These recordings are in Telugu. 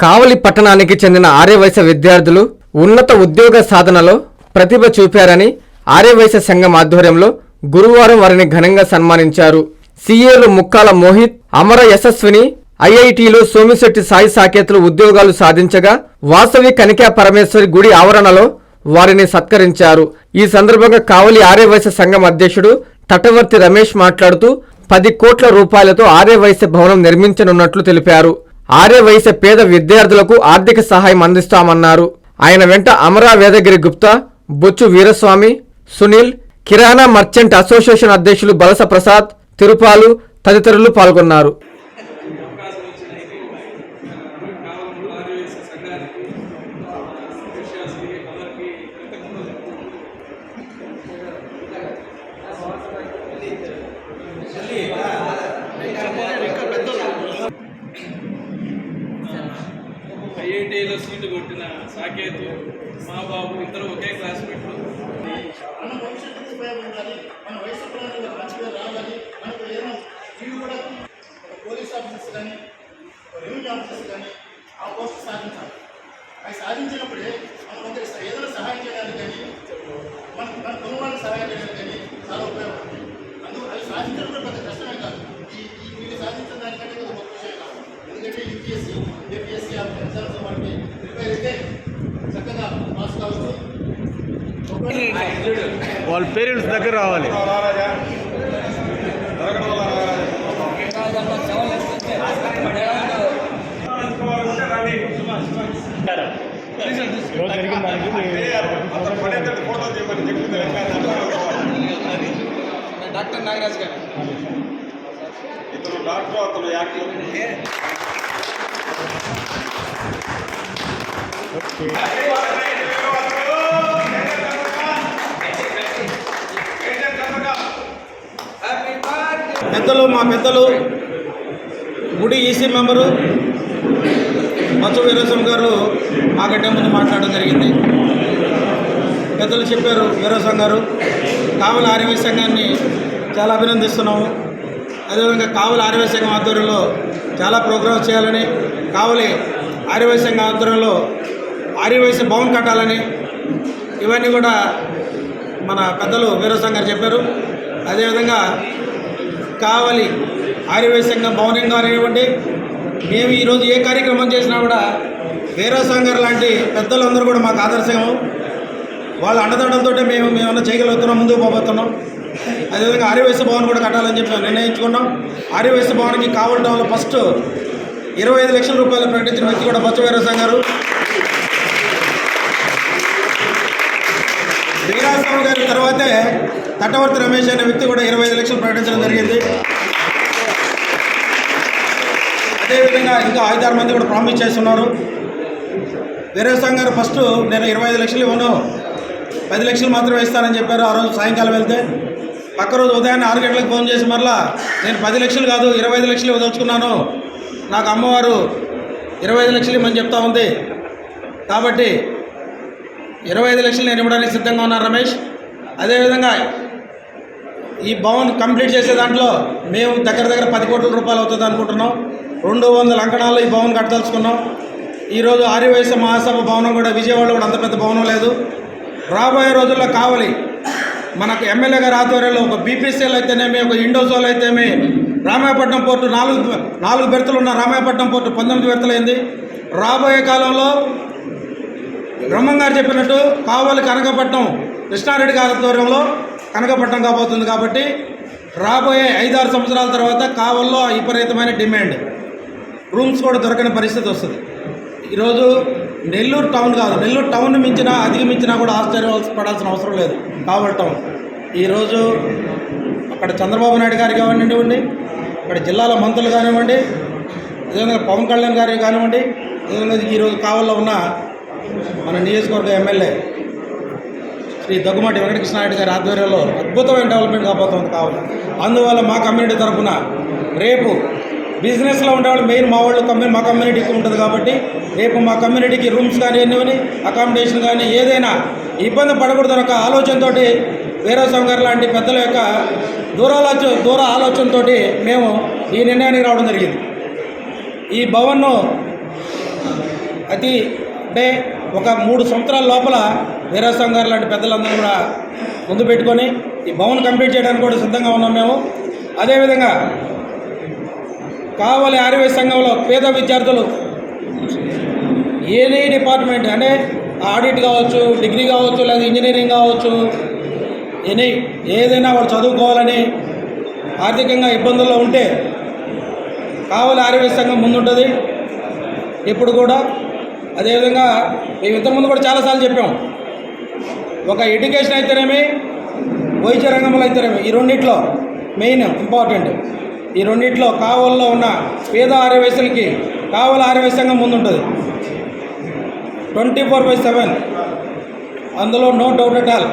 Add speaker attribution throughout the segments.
Speaker 1: కావలి పట్టణానికి చెందిన ఆర్యవైశ్య విద్యార్థులు ఉన్నత ఉద్యోగ సాధనలో ప్రతిభ చూపారని ఆర్యవైశ్య సంఘం ఆధ్వర్యంలో గురువారం వారిని ఘనంగా సన్మానించారు. సీఏలు ముక్కాల మోహిత్ అమర యశస్విని ఐఐటిలో సోమిశెట్టి సాయి సాకేతులు ఉద్యోగాలు సాధించగా వాసవి కనికా పరమేశ్వరి గుడి ఆవరణలో వారిని సత్కరించారు. ఈ సందర్భంగా కావలి ఆర్యవైశ్య సంఘం అధ్యక్షుడు తటవర్తి రమేష్ మాట్లాడుతూ పది కోట్ల రూపాయలతో ఆర్యవైశ్య భవనం నిర్మించనున్నట్లు తెలిపారు. ఆర్యవైశ్య పేద విద్యార్థులకు ఆర్థిక సహాయం అందిస్తామన్నారు. ఆయన వెంట అమరా వేదగిరి గుప్తా బొచ్చు వీరస్వామి సునీల్ కిరాణా మర్చెంట్ అసోసియేషన్ అధ్యక్షులు బలస ప్రసాద్ తిరుపాలు తదితరులు పాల్గొన్నారు.
Speaker 2: సాకేత్ మా బాబు ఇద్దరు ఒకే క్లాస్మేట్లు
Speaker 3: మన భవిష్యత్తుకు ఉపయోగపడాలి మన వయసు పిల్లలకు మంచిగా రావాలి. మనకు ఏదైనా వీళ్ళు కూడా పోలీస్ ఆఫీసర్స్ కానీ రెవెన్యూ ఆఫీసర్స్ కానీ ఆ పోస్ట్ సాధించాలి. అవి సాధించినప్పుడే మనం కొందరికి స- ఏదైనా సహాయం చేయడానికి కానీ మన మన కుటుంబానికి సహాయం చేయడానికి కానీ చాలా ఉపయోగపడుతుంది అందుకు అవి సాధించడం కూడా పెద్ద కష్టమే కాదు ఈ ఈ వీళ్ళు సాధించిన దానికంటే కొద్దిగా గొప్ప విషయం కాదు ఎందుకంటే యూపీఎస్సీ ఏపీఎస్సీ ఎగ్జామ్స్ వాటికి ప్రిపేర్ అయితే చక్కగా పాస్ కావచ్చు
Speaker 4: వాళ్ళ పేరెంట్స్ దగ్గర రావాలి.
Speaker 2: డాక్టర్ నాగరాజ్ గారు
Speaker 5: ఇతను డాక్టర్ అతను యాక్టర్
Speaker 6: పెద్దలు మా పెద్దలు గుడి ఈసీ మెంబరు మచ్చు వీరస్వామి గారు మాకంటే ముందు మాట్లాడడం జరిగింది. పెద్దలు చెప్పారు వీరస్వామి గారు కావలి ఆర్యవై సంఘాన్ని చాలా అభినందిస్తున్నాము. అదేవిధంగా కావలి ఆర్యవై సంఘం ఆధ్వర్యంలో చాలా ప్రోగ్రామ్స్ చేయాలని కావలి ఆర్యవై సంఘం ఆధ్వర్యంలో ఆర్యవైశ్య భవన్ కట్టాలని ఇవన్నీ కూడా మన పెద్దలు వీరస్వామి గారు చెప్పారు. అదేవిధంగా కావలి. ఆర్యవే సంఘం భవనం కానివ్వండి మేము ఈరోజు ఏ కార్యక్రమం చేసినా కూడా వేరే సంఘర్ లాంటి పెద్దలందరూ కూడా మాకు ఆదర్శము. వాళ్ళ అండదండంతో మేము మేమన్నా చేయగలుగుతున్నాం ముందుకు పోబోతున్నాం. అదేవిధంగా ఆర్యవేశ భవన్ కూడా కట్టాలని చెప్పి మేము నిర్ణయించుకున్నాం. ఆర్యవేశ భవన్కి కావలి టౌన్లో ఫస్ట్ ఇరవై ఐదు లక్షల రూపాయలు ప్రకటించిన వ్యక్తి కూడా బొత్స వీరస్వామి గారు. వీరాస్వామి గారి తర్వాతే తటవర్తి రమేష్ అనే వ్యక్తి కూడా ఇరవై ఐదు లక్షలు ప్రకటించడం జరిగింది. అదేవిధంగా ఇంకా ఐదారు మంది కూడా ప్రామిస్ చేస్తున్నారు. వీరేస్వామి గారు ఫస్ట్ నేను ఇరవై ఐదు లక్షలు ఇవ్వను. పది లక్షలు మాత్రమే ఇస్తానని చెప్పారు. ఆ రోజు సాయంకాలం వెళ్తే పక్క రోజు ఉదయాన్నే ఆరు గంటలకు ఫోన్ చేసి మరలా నేను పది లక్షలు కాదు ఇరవై ఐదు లక్షలు ఇవ్వదలుచుకున్నాను. నాకు అమ్మవారు ఇరవై ఐదు లక్షలు ఇవ్వమని చెప్తా ఉంది. కాబట్టి ఇరవై ఐదు లక్షలు నేను ఇవ్వడానికి సిద్ధంగా ఉన్నాను రమేష్. అదేవిధంగా ఈ భవన్ కంప్లీట్ చేసే దాంట్లో మేము దగ్గర దగ్గర పది కోట్ల రూపాయలు అవుతుంది అనుకుంటున్నాం. రెండు వందల అంకణాల్లో ఈ భవన్ కట్టదలుచుకున్నాం. ఈరోజు ఆర్యవైశ్య మహాసభ భవనం కూడా విజయవాడలో కూడా అంత పెద్ద భవనం లేదు. రాబోయే రోజుల్లో కావాలి. మనకు ఎమ్మెల్యే గారి ఆధ్వర్యంలో ఒక బీపీసీఎల్ అయితేనేమి ఒక ఇండోజోల్ అయితేమి రామాయపట్నం పోర్టు నాలుగు నాలుగు బెర్తలు ఉన్న రామాయపట్నం పోర్టు పంతొమ్మిది బెర్తలైంది. రాబోయే కాలంలో బ్రహ్మం గారు చెప్పినట్టు కావలి కనకపట్నం కృష్ణారెడ్డి గారి ఆధ్వర్యంలో కనకపట్నం కాబోతుంది కాబట్టి రాబోయే ఐదారు సంవత్సరాల తర్వాత కావల్లో విపరీతమైన డిమాండ్. రూమ్స్ కూడా దొరకని పరిస్థితి వస్తుంది. ఈరోజు నెల్లూరు టౌన్ కాదు నెల్లూరు టౌన్ మించినా అధిగమించినా కూడా ఆశ్చర్యపడాల్సిన అవసరం లేదు కావల్ టౌన్. ఈరోజు అక్కడ చంద్రబాబు నాయుడు గారు కానివ్వండి అక్కడ జిల్లాల మంత్రులు కానివ్వండి అదేవిధంగా పవన్ కళ్యాణ్ గారు కానివ్వండి అదేవిధంగా ఈరోజు కావల్లో ఉన్న మన నియోజకవర్గ ఎమ్మెల్యే శ్రీ దగ్గుమాటి నాయుడు గారి ఆధ్వర్యంలో అద్భుతమైన డెవలప్మెంట్ కాబోతుంది కావాలి. అందువల్ల మా కమ్యూనిటీ తరఫున రేపు బిజినెస్లో ఉండేవాళ్ళు మెయిన్ మా వాళ్ళు కమ్యూని మా కమ్యూనిటీకి ఉంటుంది కాబట్టి రేపు మా కమ్యూనిటీకి రూమ్స్ కానీ ఎన్నివని అకామిడేషన్ కానీ ఏదైనా ఇబ్బంది పడకూడదు ఒక ఆలోచనతో వీరస్వామి గారు లాంటి పెద్దల యొక్క దూరాలోచన దూర ఆలోచనతో మేము ఈ నిర్ణయానికి రావడం జరిగింది. ఈ భవన్ను అతి అంటే ఒక మూడు సంవత్సరాల లోపల వీరాస్వామి గారు లాంటి పెద్దలందరూ కూడా ముందు పెట్టుకొని ఈ భవన్ కంప్లీట్ చేయడానికి కూడా సిద్ధంగా ఉన్నాం మేము. అదేవిధంగా కావలి ఆర్యవై సంఘంలో పేద విద్యార్థులు ఏది డిపార్ట్మెంట్ అంటే ఆడిట్ కావచ్చు డిగ్రీ కావచ్చు లేదా ఇంజనీరింగ్ కావచ్చు ఎనీ ఏదైనా వాడు చదువుకోవాలని ఆర్థికంగా ఇబ్బందుల్లో ఉంటే కావలి ఆర్యవై సంఘం ముందుంటుంది. ఇప్పుడు కూడా అదేవిధంగా మేము ఇంతకుముందు కూడా చాలాసార్లు చెప్పాం. ఒక ఎడ్యుకేషన్ అయితేనేమి వైద్య రంగంలో అయితేనేమి ఈ రెండింటిలో మెయిన్ ఇంపార్టెంట్. ఈ రెండింటిలో కావల్లో ఉన్న పేద ఆర్యవయసులకి కావల ఆర్యవయ సంఘం ముందుంటుంది. Twenty four by seven. అందులో నో డౌట్ అట్ ఆల్.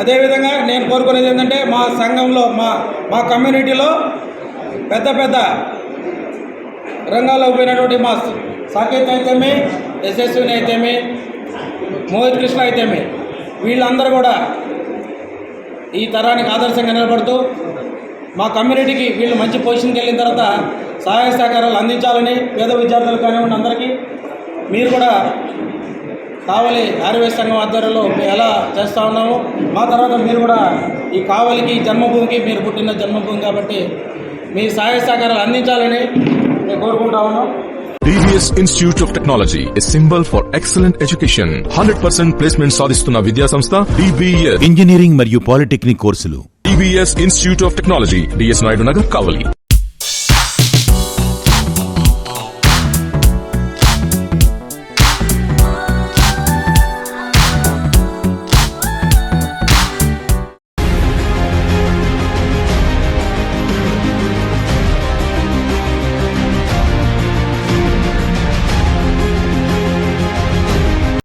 Speaker 6: అదేవిధంగా నేను కోరుకునేది ఏంటంటే మా సంఘంలో మా మా కమ్యూనిటీలో పెద్ద పెద్ద రంగాల్లో పోయినటువంటి మా సాకేత్ అయితేమి యశస్విని అయితేమి మోహిత్ కృష్ణ అయితేమి వీళ్ళందరూ కూడా ఈ తరానికి ఆదర్శంగా నిలబడుతూ మా కమ్యూనిటీకి వీళ్ళు మంచి పొజిషన్కి వెళ్ళిన తర్వాత సహాయ సహకారాలు అందించాలని పేద విద్యార్థులు కానివ్వండి అందరికీ మీరు కూడా కావలి ఆర్వే సంఘం ఆధ్వర్యంలో మేము ఎలా చేస్తూ ఉన్నాము మా తర్వాత మీరు కూడా ఈ కావలికి జన్మభూమికి మీరు పుట్టిన జన్మభూమి కాబట్టి మీ సహాయ సహకారాలు అందించాలని మేము కోరుకుంటా ఉన్నాం.
Speaker 7: BBS institute of technology a symbol for excellent education hundred percent placement సాధిస్తున్న విద్యా సంస్థ
Speaker 8: ఇంజనీరింగ్ మరియు పాలిటెక్నిక్ కోర్సులు.
Speaker 7: BBS institute of technology DS Naidu Nagar Kavali.